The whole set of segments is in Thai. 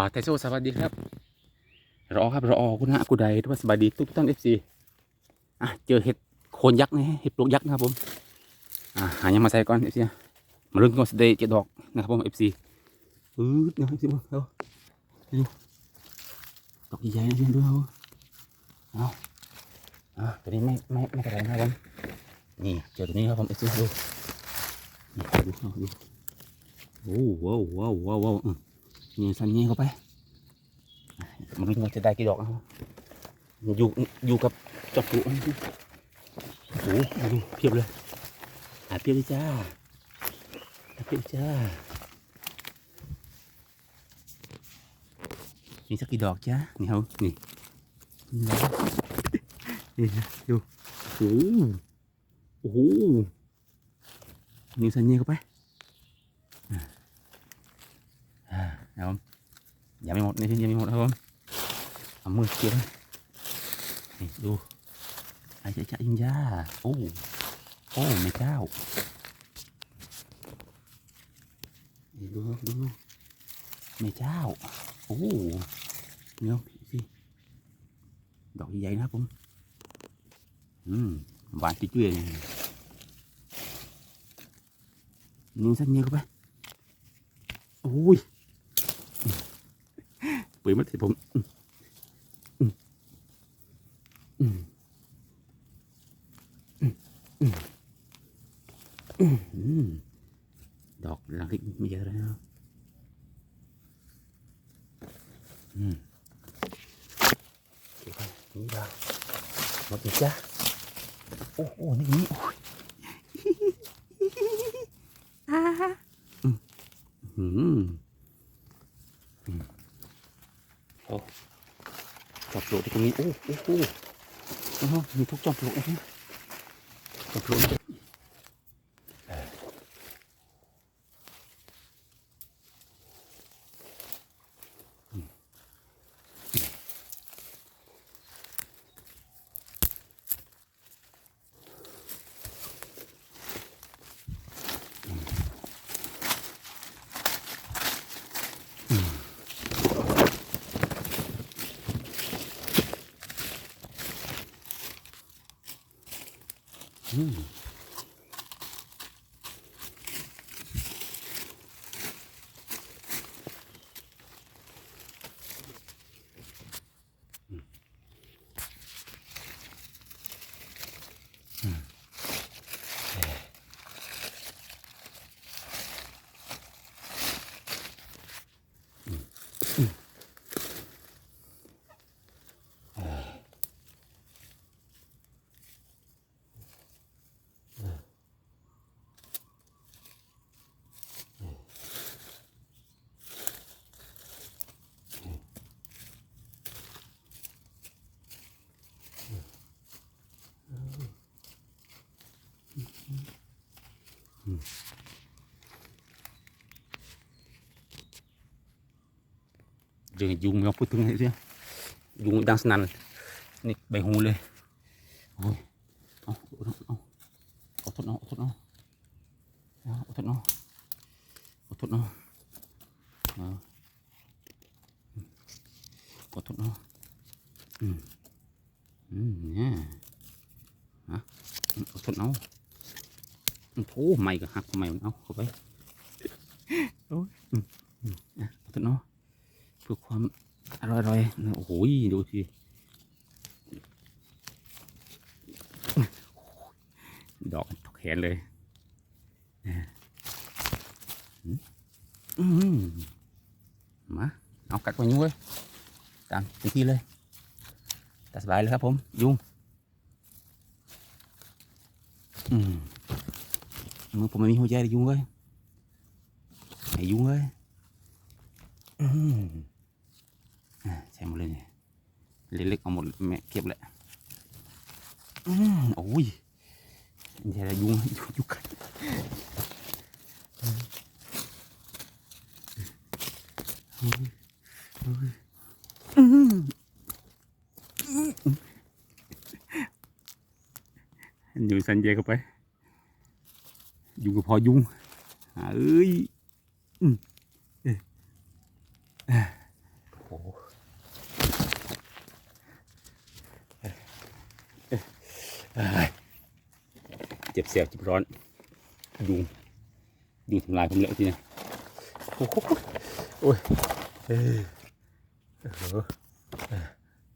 บาทไทโซสวัสดีครับรอครับรอคุณฮะกูใดทุกสบายดีทุกท่านเอฟซีอะเจอเห็ดโคนยักษ์นะเห็ดปลวกยักษ์นะครับผมอะหายังมาใส่ก่อนเอฟซีมาลุ้นกันสเดย์เจ็ดดอกนะครับผมเอฟซีอืดนะครับเอฟซีเอาดูดอกใหญ่ๆนะพี่ดูเอาเอาอะตัวนี้ไม่ไม่ไม่กระไรนะครับผมนี่เจอตัวนี้ครับผมเอฟซีดูนี่ดูดูโอ้ว้าวว้าวว้าว ว้าวอืมนี่สันนี่เข้าไป มันรู้ว่าจะได้กี่ดอกนะอยู่อยู่กับจอบปลวกนะโอ้โหดูเพียบเลยหาเพียบเลยจ้าหาเพียบจ้า มีสักกี่ดอกจ้านี่เขานี่นี่นะนี่นะดูโอ้โหโอ้โหนี่สัญญาเข้าไปอ่า อ่าเอาผมยังไม่หมดนี่ยังไม่หมดครับผมเอามือเกี่ยวนี่ดูไอ้เจ้าอินยาโอ้โอ้แม่เจ้านี่ดูดูแม่เจ้า โอ้เนี่ยสิดอกใหญ่นะผมอืมหวานจุ้ยเลยนี่สักเงี้ยเข้าไปโอ้ย ปิดมาสิผมอืมอืมอืมอืมอืมดอกลังลิกไม่เยอะเลยนะอืมเก็บไปนี่ดอกหมดอีกจ้ะโอ้โหนี่นี่โอ้ยอ่าอืมอืมอืมโอ้จอบโลที่ต รงนี้โอ้โอ้โหโอ้โหมีทุกจอมปลวกนะจอมปลวก อื มเรื่องยุงไม่ต้องพูดถึงเลยเสียยุงดังสนั่นนี่ใบหูเลยโอ้ยเอ โอ้ไม่ก็หักไม่มันเอาเข้าไปโอ้ยอืมอืมอะเอาทดเอาเพื่อความอร่อยอร่อยๆนะโอ้โหดูสิดอกถกแขนเลยนะอืมอืมมาเอากัดไปยุ้งเลยตามเต็มที่เลยตัดสบายเลยครับผม ยุงอืม มือผมไม่มีหัวใจเลยยุงเลยไอ้ยุงเลยอืมอ่าใช่หมดเลยเนี่ยเล็กๆเอาหมดแม่เก็บแหละอืมโอ้ยนี่อะไรยุงยุงยุงกัดโอ้ยโอ้ยอืมอยู่สันเจเข้าไป ยุงก็พอยุงเอ้ยอืมโอ้เจ็บเสียบเจ็บร้อนยุงยุงทำลายผมเลยทีนี้โอ้โหโอ้ยเออ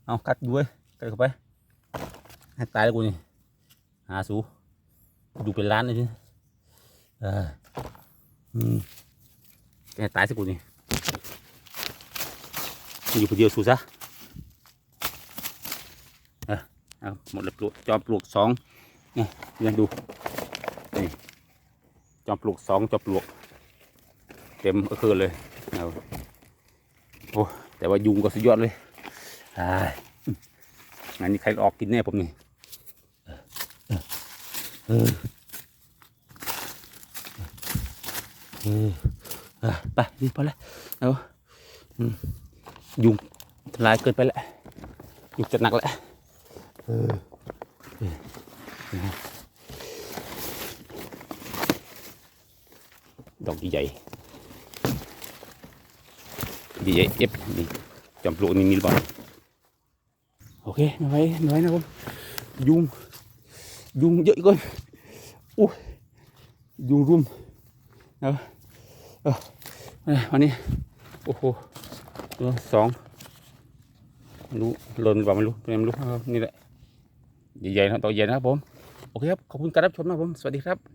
เอากัดด้วยกัดเข้าไปให้ตายแล้วกูนี่หาสูดูเป็นล้านเลยทีนี้ อออืมให้ตายสักกูนี่อยู่คนเดียวสู้ซะเอาหมดเลยปลวกจอมปลวกสองนี่ยังดูนี่จอมปลวกสองจอมปลวก เต็มก็คือเลยเอาโอ้แต่ว่ายุงก็สุดยอดเลยอ่างานนี้ใครออกกินแน่ผมนี่เออเออเออ ไปดีพอแล้วเอาอืมยุงทลายเกินไปแล้วยุงจะหนักแล้วดอกใหญ่ๆใหญ่ๆเอฟนี่จอมปลวกนี่มีหรือเปล่าโอเคไม่ไหวไม่ไหวนะผมยุงยุงเยอะเกินอู้ยุงรุมเอา เออวันนี้ โอ้โหสองไม่รู้หล่นหรือเปล่าไม่รู้ไม่รู้นี่แหละใหญ่ๆนะตัวใหญ่นะครับผม โอเคครับ ขอบคุณการรับชมนะครับผม สวัสดีครับ